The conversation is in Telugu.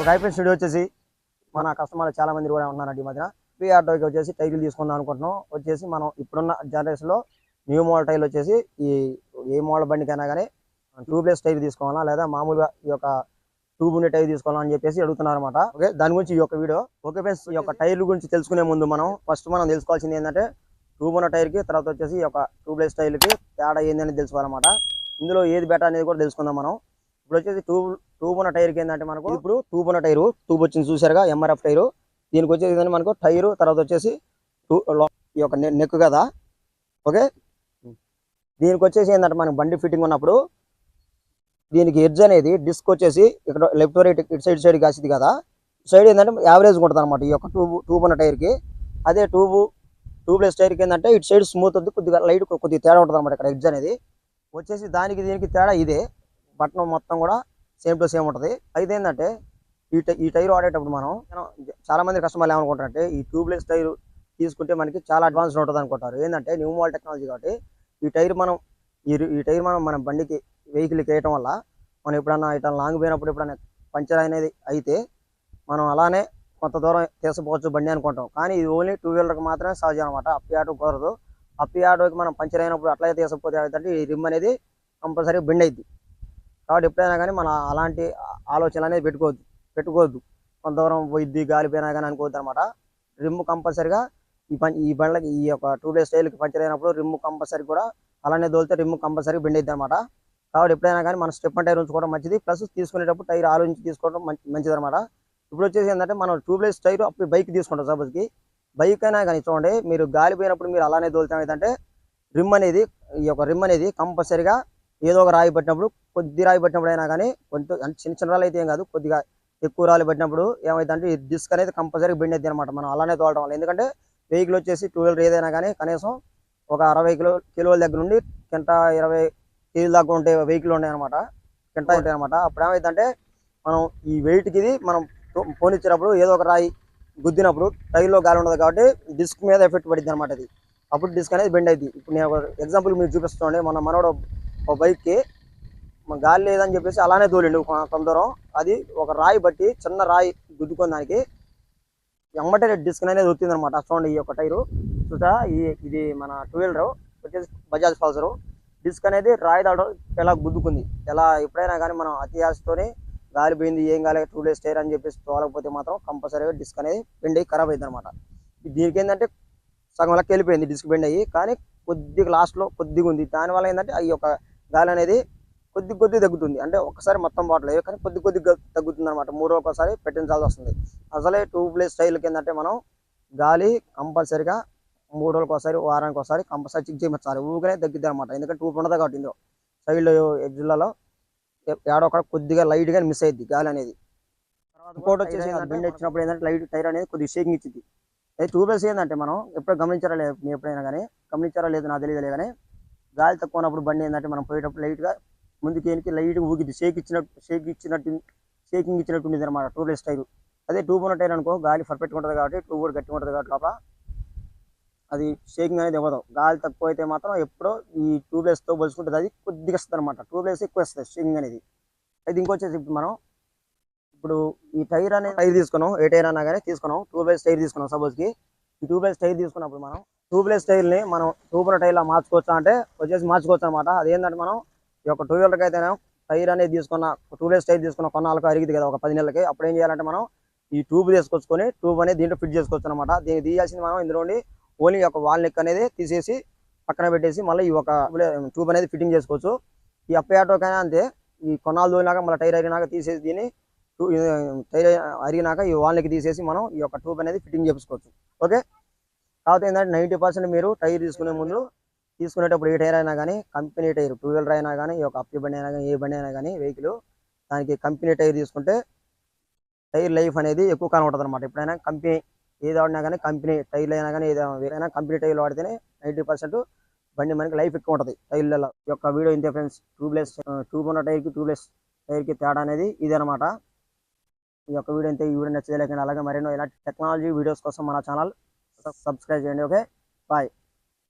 ఒక ఐపీఎల్ స్టూడియో వచ్చేసి మన కస్టమర్లు చాలా మంది కూడా ఉన్నారండి ఈ మధ్యన. పీ ఆటోకి వచ్చేసి టైర్లు తీసుకుందాం అనుకుంటున్నాం. వచ్చేసి మనం ఇప్పుడున్న జనరేషన్లో న్యూ మోడల్ టైర్లు వచ్చేసి ఈ ఏ మోడల్ బండికైనా కానీ ట్యూబ్లెస్ టైర్ తీసుకోవాలా లేదా మామూలుగా ఈ యొక్క ట్యూబ్ ఉండే టైర్ తీసుకోవాలా అని చెప్పేసి అడుగుతున్నారు అనమాట ఓకే దాని గురించి ఈ యొక్క వీడియో ఓకే ఫ్రెండ్స్ ఈ యొక్క టైర్ల గురించి తెలుసుకునే ముందు మనం ఫస్ట్ మనం తెలుసుకోవాల్సింది ఏంటంటే ట్యూబ్ ఉన్న టైర్కి తర్వాత వచ్చేసి ఈ యొక్క ట్యూబ్లెస్ టైర్కి తేడా ఏంది అనేది తెలుసుకోవాలన్నమాట. ఇందులో ఏది బెటర్ అనేది కూడా తెలుసుకుందాం మనం. ఇప్పుడు వచ్చేసి ట్యూబ్ ట్యూబ్ ఉన్న టైర్కి ఏంటంటే మనకు ఇప్పుడు ట్యూబ్ ఉన్న టైరు ట్యూబ్ వచ్చింది చూసారుగా ఎంఆర్ఎఫ్ టైరు. దీనికి వచ్చేసి ఏంటంటే మనకు టైరు తర్వాత వచ్చేసి టూ- ఈ యొక్క నెక్ కదా. ఓకే? దీనికి వచ్చేసి ఏంటంటే మనకి బండి ఫిట్టింగ్ ఉన్నప్పుడు దీనికి ఎడ్జ్ అనేది డిస్క్ వచ్చేసి ఇక్కడ లెఫ్ట్ రైట్ ఇటు సైడ్ సైడ్ కాసింది కదా. సైడ్ ఏంటంటే యావరేజ్ ఉంటుంది అనమాట ఈ యొక్క ట్యూబ్ ట్యూబ్ ఉన్న టైర్కి. అదే ట్యూబ్ ట్యూబ్లెస్ టైర్ ఏంటంటే ఇటు సైడ్ స్మూత్ ఉంది కొద్దిగా లైట్ కొద్దిగా తేడా ఉంటుంది అనమాట ఇక్కడ ఎడ్జ్ అనేది. వచ్చేసి దానికి దీనికి తేడా ఇదే. బటన్ మొత్తం కూడా సేమ్ టు సేమ్ ఉంటుంది. అయితే ఏంటంటే ఈ టై ఈ టైర్ వాడేటప్పుడు మనం చాలామంది కస్టమర్లు ఏమనుకుంటారంటే ఈ ట్యూబ్లెస్ టైర్ తీసుకుంటే మనకి చాలా అడ్వాన్స్ ఉంటుంది అనుకుంటారు. ఏంటంటే న్యూ మోడల్ టెక్నాలజీ కాబట్టి ఈ టైర్ మనం ఈ ఈ టైర్ మనం మన బండికి వెహికల్కి వేయటం వల్ల మనం ఎప్పుడన్నా ఇట్లా లాంగ్ పోయినప్పుడు ఎప్పుడైనా పంచర్ అనేది అయితే మనం అలానే కొంత దూరం తీసుకుపోవచ్చు బండి అనుకుంటాం. కానీ ఇది ఓన్లీ టూ వీలర్కి మాత్రమే సహజం అనమాట అప్పి ఆటో కుదరదు. అప్పి ఆటోకి మనం పంచర్ అయినప్పుడు అట్లే తీసుకుపోతే ఏంటంటే ఈ రిమ్ అనేది కంపల్సరీ బెండ్ అయింది కాబట్టి ఎప్పుడైనా కానీ మన అలాంటి ఆలోచనలు అనేది పెట్టుకోవద్దు. పెట్టుకోవద్దు. కొంత దూరం పోయిద్ది గాలిపోయినా కానీ అనుకోవద్దు అనమాట రిమ్ కంపల్సరిగా ఈ పం ఈ బండ్లకి ఈ యొక్క టూ డేస్ స్టైల్కి పంచర్ అయినప్పుడు రిమ్ కంపల్సరీ కూడా అలానే దోలితే రిమ్ కంపల్సరీ బెండ్ అయింది అనమాట కాబట్టి ఎప్పుడైనా కానీ మన స్టెప్ టైర్ ఉంచుకోవడం మంచిది. ప్లస్ తీసుకునేటప్పుడు టైర్ ఆలోచించి తీసుకోవడం మంచి మంచిది అనమాట ఇప్పుడు వచ్చేసి ఏంటంటే మనం ట్యూబ్లెస్ టైర్ అప్పుడు బైక్ తీసుకుంటాం సపోజ్కి. బైక్ అయినా కానీ చూడండి మీరు గాలి పోయినప్పుడు మీరు అలానే దోలుతాం ఏంటంటే రిమ్ అనేది ఈ యొక్క రిమ్ అనేది కంపల్సరీగా ఏదో ఒక రాయి పట్టినప్పుడు కొద్ది రాయి పట్టినప్పుడు అయినా కానీ కొంచెం చిన్న చిన్న రాళ్ళు అయితే ఏం కాదు కొద్దిగా ఎక్కువ రాళ్ళు పట్టినప్పుడు ఏమైందంటే ఈ డిస్క్ అనేది కంపల్సరీ బెండ్ అవుతుంది అనమాట మనం అలానే తోలడం వల్ల. ఎందుకంటే వెహికల్ వచ్చేసి టూ వీలర్ ఏదైనా కానీ కనీసం ఒక అరవై కిలో కిలోల దగ్గర నుండి కింట ఇరవై కేజీల దాకా ఉంటే వెహికల్ ఉన్నాయి అనమాట కింట ఉంటాయి అనమాట అప్పుడు ఏమైందంటే మనం ఈ వెయిట్కి ఇది మనం ఫోన్ ఇచ్చినప్పుడు ఏదో ఒక రాయి గుద్దినప్పుడు టైర్లో గాలి ఉండదు కాబట్టి డిస్క్ మీద ఎఫెక్ట్ పడింది అనమాట అది. అప్పుడు డిస్క్ అనేది బెండ్ అయింది ఇప్పుడు నేను ఒక ఎగ్జాంపుల్ మీరు చూపిస్తుండే మన మనోడు ఒక బైక్కి గాలి లేదని చెప్పేసి అలానే తోలిండు కొంత దూరం. అది ఒక రాయి బట్టి చిన్న రాయి గుద్దుకొని దానికి ఎంబటే డిస్క్ అనేది వచ్చింది అనమాట చూడండి ఈ యొక్క టైరు చూసా ఈ ఇది మన టూ వీలర్ వచ్చేసి బజాజ్ పల్సరు డిస్క్ అనేది రాయి దాడు ఎలా గుద్దుకుంది? ఎలా ఎప్పుడైనా కానీ మనం అతి ఆశతోనే గాలి పోయింది ఏం కాలేదు టూ డేస్ టైర్ అని చెప్పేసి తోలకపోతే మాత్రం కంపల్సరీగా డిస్క్ అనేది బెండ్ అయ్యి ఖరాబ్ అయింది అనమాట దీనికి ఏంటంటే సగం లెక్క వెళ్ళిపోయింది డిస్క్ బెండ్ అయ్యి కానీ కొద్దిగా లాస్ట్లో కొద్దిగా ఉంది. దానివల్ల ఏంటంటే ఈ యొక్క గాలి అనేది కొద్ది కొద్ది తగ్గుతుంది. అంటే ఒకసారి మొత్తం బాటలేదు కానీ కొద్ది కొద్దిగా తగ్గుతుంది అనమాట మూడు ఒకసారి పెట్టించాల్సి వస్తుంది. అసలే టూ ప్లేస్ స్టైల్కి ఏంటంటే మనం గాలి కంపల్సరిగా మూడు రోజులకు ఒకసారి వారానికి ఒకసారి కంపల్సరీ చెక్ చేయించాలి ఊరికనే తగ్గిద్ది అనమాట ఎందుకంటే టూ ఉండదు కాబట్టి ఇందులో. సైడ్లో ఎడ్జ్లలో ఏడో ఒక కొద్దిగా లైట్గా మిస్ అయ్యింది గాలి అనేది. ఇంకోటి వచ్చేసి బెండ్ వచ్చినప్పుడు ఏంటంటే లైట్ టైర్ అనేది కొద్దిగా షేకింగ్ ఇచ్చింది అయితే ట్యూబ్లెస్ ఏంటంటే మనం ఎప్పుడు గమనించారా లేదు మీరు ఎప్పుడైనా కానీ గమనించారా లేదు నాకు తెలియదు కానీ గాలి తక్కువ ఉన్నప్పుడు బండి ఏంటంటే మనం పోయేటప్పుడు లైట్గా ముందుకి వెనక్కి లైట్గా ఊగిద్ది. షేక్ ఇచ్చినట్టు షేక్ ఇచ్చినట్టు షేకింగ్ ఇచ్చినట్టు ఉండేది అనమాట ట్యూబ్లెస్ టైర్ అదే ట్యూబ్ ఉన్న టైర్ అనుకో గాలి పర్ఫెక్ట్గా ఉంటుంది కాబట్టి ట్యూబ్ కూడా గట్టిగా ఉంటుంది కాబట్టి లోపల అది షేకింగ్ అనేది ఇవ్వదు గాలి తక్కువ అయితే మాత్రం ఎప్పుడో ఈ ట్యూబ్లెస్తో పోల్చుకుంటుంది అది కొద్దిగా వస్తుంది అనమాట ట్యూబ్లెస్ ఎక్కువ వస్తుంది షేకింగ్ అనేది. అయితే ఇంకొచ్చేసి ఇప్పుడు మనం ఇప్పుడు ఈ టైర్ అనేది టైర్ తీసుకున్నాం ఏ టైర్ అన్నా కానీ తీసుకున్నాం ట్యూబ్లెస్ టైర్ తీసుకున్నాం సపోజ్కి ఈ ట్యూబ్లెస్ టైర్ తీసుకున్నప్పుడు మనం ట్యూబ్లెస్ టైర్ని మనం ట్యూబ్ల టైర్లా మార్చుకోవచ్చా అంటే వచ్చేసి మార్చుకోవచ్చు అనమాట అదేంటంటే మనం ఈ యొక్క టూ వీలర్కి అయితే టైర్ అనేది తీసుకున్న ట్యూబ్లెస్ టైర్ తీసుకున్న కొన్నాళ్ళకి అరిగింది కదా ఒక పది నెలలకి. అప్పుడు ఏం చేయాలంటే మనం ఈ ట్యూబ్ తీసుకొచ్చుకొని ట్యూబ్ అనేది దీంట్లో ఫిట్ చేసుకోవచ్చు అనమాట దీన్ని తీయాల్సింది మనం ఇందులో ఓన్లీ ఒక వాల్ నెక్ అనేది తీసేసి పక్కన పెట్టేసి మళ్ళీ ఈ ఒక ట్యూబ్ అనేది ఫిట్టింగ్ చేసుకోవచ్చు. ఈ అప్పై ఆటోకైనా అంతే ఈ కొనాలు తోలినాక మళ్ళీ టైర్ అరిగినాక తీసేసి దీన్ని టైర్ అరిగినాక ఈ వాల్ నెక్ తీసేసి మనం ఈ యొక్క ట్యూబ్ అనేది ఫిట్టింగ్ చేసుకోవచ్చు. ఓకే? కాకపోతే ఏంటంటే నైంటీ పర్సెంట్ మీరు టైర్ తీసుకునే ముందు తీసుకునేటప్పుడు ఏ టైర్ అయినా కానీ కంపెనీ టైర్ టూ వీలర్ అయినా కానీ ఈ యొక్క అప్పి బండి అయినా కానీ ఏ బండి అయినా కానీ వెహికల్ దానికి కంపెనీ టైర్ తీసుకుంటే టైర్ లైఫ్ అనేది ఎక్కువ కాలం ఉంటుంది అనమాట ఎప్పుడైనా కంపెనీ ఏది వాడినా కానీ కంపెనీ టైర్లు అయినా కానీ ఏదైనా ఏదైనా కంపెనీ టైర్లు వాడితేనే నైంటీ పర్సెంట్ బండి మనకి లైఫ్ ఎక్కువ ఉంటుంది. టైర్లలో. ఈ యొక్క వీడియో ఇంతే ఫ్రెండ్స్. ట్యూబ్లెస్ ట్యూబ్ ఉన్న టైర్కి ట్యూబ్లెస్ టైర్కి తేడా అనేది ఇదనమాట ఈ యొక్క వీడియో ఇంతే. ఈ వీడియో నచ్చలేకండి అలాగే మరెన్నో ఇలాంటి టెక్నాలజీ వీడియోస్ కోసం మన ఛానల్ సబ్స్క్రైబ్ చేయండి. ఓకే? బాయ్.